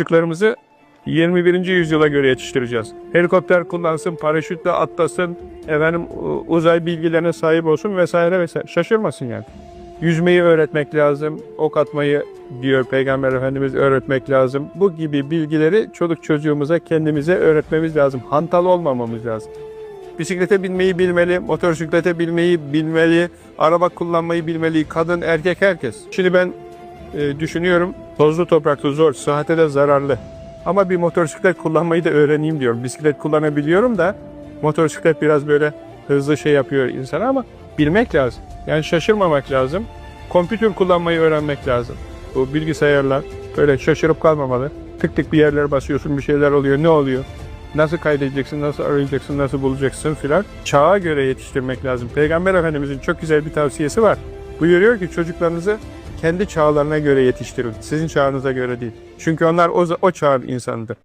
Çocuklarımızı 21. yüzyıla göre yetiştireceğiz. Helikopter kullansın, paraşütle atlasın, efendim uzay bilgilerine sahip olsun vesaire vesaire. Şaşırmasın yani. Yüzmeyi öğretmek lazım, ok atmayı diyor Peygamber Efendimiz öğretmek lazım. Bu gibi bilgileri çocuk çocuğumuza kendimize öğretmemiz lazım. Hantal olmamamız lazım. Bisiklete binmeyi bilmeli, motosiklete binmeyi bilmeli, araba kullanmayı bilmeli, kadın, erkek, herkes. Şimdi ben e, düşünüyorum, tozlu toprakta zor, sıhhate de zararlı. Ama bir motosiklet kullanmayı da öğreneyim diyorum. Bisiklet kullanabiliyorum da motosiklet biraz böyle hızlı şey yapıyor insana ama bilmek lazım. Yani şaşırmamak lazım. Kompütür kullanmayı öğrenmek lazım. Bu bilgisayarlar böyle şaşırıp kalmamalı. Tık tık bir yerlere basıyorsun bir şeyler oluyor. Ne oluyor? Nasıl kaydedeceksin, nasıl arayacaksın, nasıl bulacaksın filan. Çağa göre yetiştirmek lazım. Peygamber Efendimizin çok güzel bir tavsiyesi var. Buyuruyor ki çocuklarınızı kendi çağlarına göre yetiştirin. Sizin çağınıza göre değil. Çünkü onlar o, o çağın insanıdır.